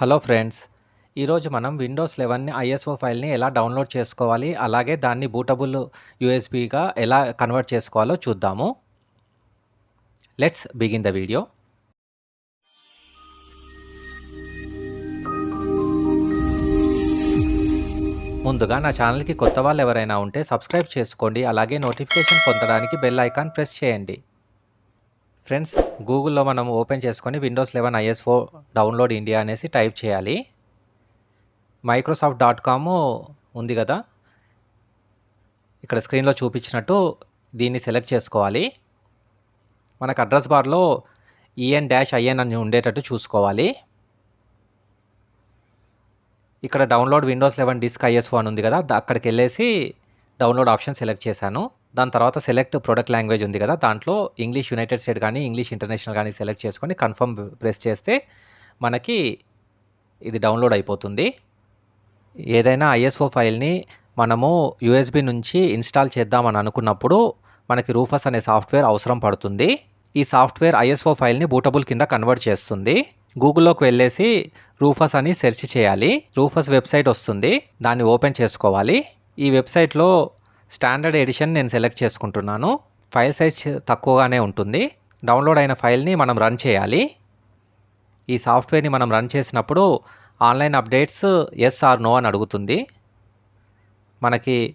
Hello friends ఈరోజు మనం Windows లెవెన్ని ISO ఫైల్ని ఎలా డౌన్లోడ్ చేసుకోవాలి అలాగే దాన్ని బూటబుల్ యూఎస్బీగా ఎలా కన్వర్ట్ చేసుకోవాలో చూద్దాము. లెట్స్ బిగిన్ ద వీడియో ముందుగా నా ఛానల్కి కొత్త వాళ్ళు ఎవరైనా ఉంటే సబ్స్క్రైబ్ చేసుకోండి అలాగే నోటిఫికేషన్ పొందడానికి బెల్ ఐకాన్ ప్రెస్ చేయండి. ఫ్రెండ్స్ గూగుల్లో మనం ఓపెన్ చేసుకొని Windows eleven ISO download India అనేసి టైప్ చేయాలి. మైక్రోసాఫ్ట్ డాట్ కామ్ ఉంది కదా. ఇక్కడ స్క్రీన్లో చూపించినట్టు దీన్ని సెలెక్ట్ చేసుకోవాలి. మనకు అడ్రస్ బార్లో ఈఎన్ డాష్ ఐఎన్ అని ఉండేటట్టు చూసుకోవాలి. ఇక్కడ download Windows eleven disk IS అని ఉంది కదా అక్కడికి వెళ్ళేసి డౌన్లోడ్ ఆప్షన్ సెలెక్ట్ చేశాను. దాని తర్వాత సెలెక్ట్ ప్రొడక్ట్ లాంగ్వేజ్ ఉంది కదా దాంట్లో ఇంగ్లీష్ యునైటెడ్ స్టేట్ కానీ ఇంగ్లీష్ ఇంటర్నేషనల్ కానీ సెలెక్ట్ చేసుకొని కన్ఫర్మ్ ప్రెస్ చేస్తే మనకి ఇది డౌన్లోడ్ అయిపోతుంది. ఏదైనా ఐఎస్ఓ ఫైల్ని మనము యూఎస్బి నుంచి ఇన్స్టాల్ చేద్దామని అనుకున్నప్పుడు మనకి రూఫస్ అనే సాఫ్ట్వేర్ అవసరం పడుతుంది. ఈ సాఫ్ట్వేర్ ఐఎస్ఓ ఫైల్ని బూటబుల్ కింద కన్వర్ట్ చేస్తుంది. గూగుల్లోకి వెళ్ళేసి రూఫస్ అని సెర్చ్ చేయాలి. రూఫస్ వెబ్సైట్ వస్తుంది. దాన్ని ఓపెన్ చేసుకోవాలి. ఈ వెబ్సైట్లో స్టాండర్డ్ ఎడిషన్ నేను సెలెక్ట్ చేసుకుంటున్నాను. ఫైల్ సైజ్ తక్కువగానే ఉంటుంది. డౌన్లోడ్ అయిన ఫైల్ని మనం రన్ చేయాలి. ఈ సాఫ్ట్వేర్ని మనం రన్ చేసినప్పుడు online updates yes or no అని అడుగుతుంది. మనకి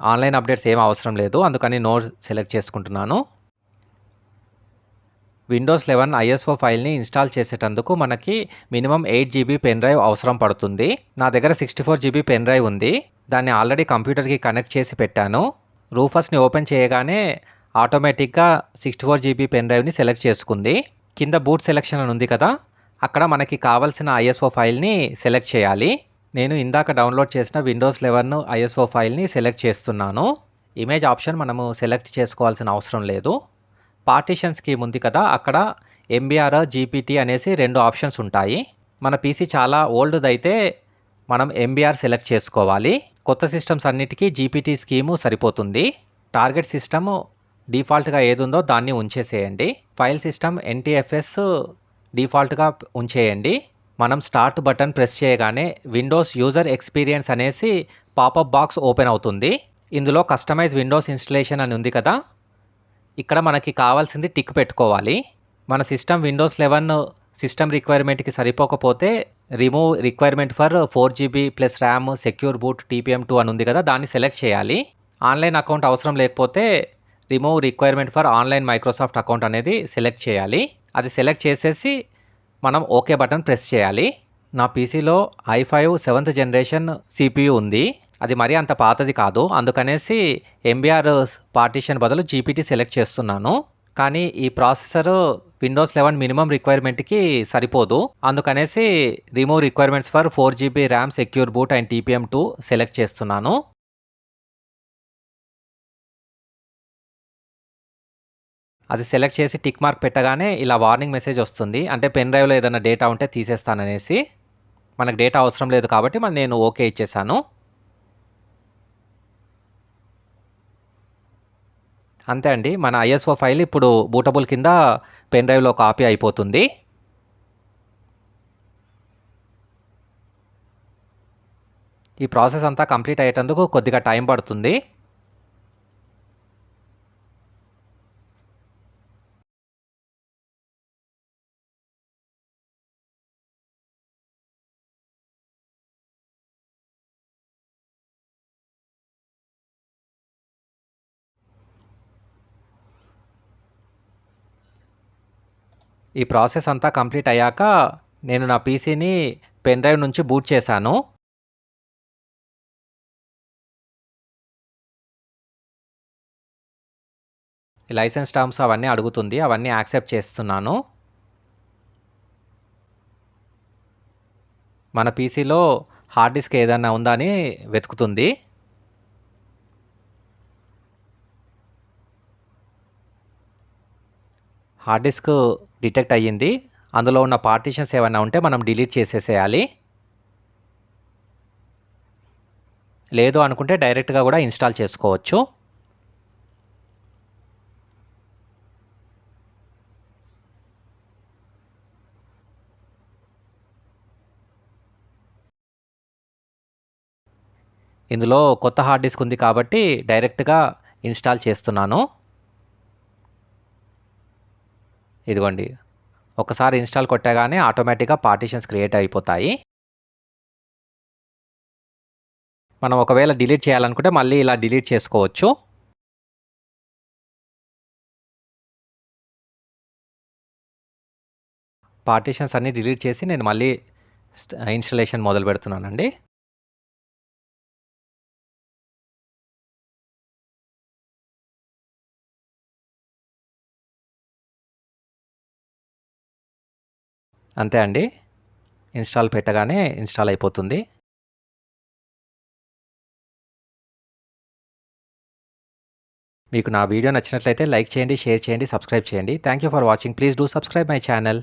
ఆన్లైన్ అప్డేట్స్ ఏం అవసరం లేదు. అందుకని నో సెలెక్ట్ చేసుకుంటున్నాను. విండోస్ లెవెన్ ఐఎస్ఓ ఫైల్ని ఇన్స్టాల్ చేసేటందుకు మనకి minimum eight GB pen drive అవసరం పడుతుంది. నా దగ్గర sixty four GB pen drive ఉంది. దాన్ని ఆల్రెడీ కంప్యూటర్కి కనెక్ట్ చేసి పెట్టాను. రూఫస్ని ఓపెన్ చేయగానే ఆటోమేటిక్గా సిక్స్టీ ఫోర్ జీబీ పెన్ డ్రైవ్ని సెలెక్ట్ చేసుకుంది. కింద బూట్ సెలెక్షన్ అని ఉంది కదా అక్కడ మనకి కావాల్సిన ఐఎస్ఓ ఫైల్ని సెలెక్ట్ చేయాలి. నేను ఇందాక డౌన్లోడ్ చేసిన విండోస్ లెవెన్ ఐఎస్ఓ ఫైల్ని సెలెక్ట్ చేస్తున్నాను. ఇమేజ్ ఆప్షన్ మనము సెలెక్ట్ చేసుకోవాల్సిన అవసరం లేదు. పార్టీషన్ స్కీమ్ ఉంది కదా అక్కడ ఎంబీఆర్ జీపీటీ అనేసి రెండు ఆప్షన్స్ ఉంటాయి. మన పీసీ చాలా ఓల్డ్ది అయితే మనం ఎంబీఆర్ సెలెక్ట్ చేసుకోవాలి. కొత్త సిస్టమ్స్ అన్నిటికీ జీపీటీ స్కీము సరిపోతుంది. టార్గెట్ సిస్టమ్ డిఫాల్ట్గా ఏదుందో దాన్ని ఉంచేసేయండి. ఫైల్ సిస్టమ్ ఎన్టీఎఫ్ఎస్ డిఫాల్ట్గా ఉంచేయండి. మనం స్టార్ట్ బటన్ ప్రెస్ చేయగానే విండోస్ యూజర్ ఎక్స్పీరియన్స్ అనేసి పాపప్ బాక్స్ ఓపెన్ అవుతుంది. ఇందులో కస్టమైజ్ విండోస్ ఇన్స్టలేషన్ అని ఉంది కదా ఇక్కడ మనకి కావాల్సింది టిక్ పెట్టుకోవాలి. మన సిస్టమ్ విండోస్ లెవెన్ సిస్టమ్ రిక్వైర్మెంట్కి సరిపోకపోతే remove requirement for four GB plus RAM secure boot TPM two అని ఉంది కదా దాన్ని సెలెక్ట్ చేయాలి. ఆన్లైన్ అకౌంట్ అవసరం లేకపోతే remove requirement for online Microsoft account అనేది సెలెక్ట్ చేయాలి. అది సెలెక్ట్ చేసేసి మనం ఓకే బటన్ ప్రెస్ చేయాలి. నా పీసీలో I five seventh generation CPU ఉంది. అది మరీ అంత పాతది కాదు. అందుకనేసి ఎంబీఆర్ పార్టీషన్ బదులు జీపీటీ సెలెక్ట్ చేస్తున్నాను. కానీ ఈ ప్రాసెసర్ విండోస్ లెవెన్ మినిమం రిక్వైర్మెంట్కి సరిపోదు. అందుకనేసి remove requirements for four GB RAM secure boot and TPM two select చేస్తున్నాను. అది సెలెక్ట్ చేసి టిక్ మార్క్ పెట్టగానే ఇలా వార్నింగ్ మెసేజ్ వస్తుంది. అంటే పెన్ డ్రైవ్లో ఏదైనా డేటా ఉంటే తీసేస్తాననేసి. మనకు డేటా అవసరం లేదు కాబట్టి మన నేను ఓకే ఇచ్చేసాను. అంతే అండి. మన ఐఎస్ఓ ఫైల్ ఇప్పుడు బూటబుల్ కింద పెన్ డ్రైవ్లో కాపీ అయిపోతుంది. ఈ ప్రాసెస్ అంతా కంప్లీట్ అయ్యేటందుకు కొద్దిగా టైం పడుతుంది. ఈ ప్రాసెస్ అంతా కంప్లీట్ అయ్యాక నేను నా పీసీని పెన్ డ్రైవ్ నుంచి బూట్ చేశాను. ఈ లైసెన్స్ టర్మ్స్ అవన్నీ అడుగుతుంది అవన్నీ యాక్సెప్ట్ చేస్తున్నాను. మన పీసీలో హార్డ్ డిస్క్ ఏదైనా ఉందా అని వెతుకుతుంది. హార్డ్ డిస్క్ డిటెక్ట్ అయ్యింది. అందులో ఉన్న పార్టీషన్స్ ఏమైనా ఉంటే మనం డిలీట్ చేసేసేయాలి. లేదు అనుకుంటే డైరెక్ట్గా కూడా ఇన్స్టాల్ చేసుకోవచ్చు. ఇందులో కొత్త హార్డ్ డిస్క్ ఉంది కాబట్టి డైరెక్ట్గా ఇన్స్టాల్ చేస్తున్నాను. ఇదిగోండి. ఒకసారి ఇన్స్టాల్ కొట్టగానే ఆటోమేటిక్గా పార్టీషన్స్ క్రియేట్ అయిపోతాయి. మనం ఒకవేళ డిలీట్ చేయాలనుకుంటే మళ్ళీ ఇలా డిలీట్ చేసుకోవచ్చు. పార్టీషన్స్ అన్నీ డిలీట్ చేసి నేను మళ్ళీ ఇన్స్టలేషన్ మొదలు పెడుతున్నానండి. అంతే అండి. ఇన్స్టాల్ పెట్టగానే ఇన్స్టాల్ అయిపోతుంది. మీకు నా వీడియో నచ్చినట్లయితే లైక్ చేయండి షేర్ చేయండి సబ్స్క్రైబ్ చేయండి. Thank you for watching. Please do subscribe my channel.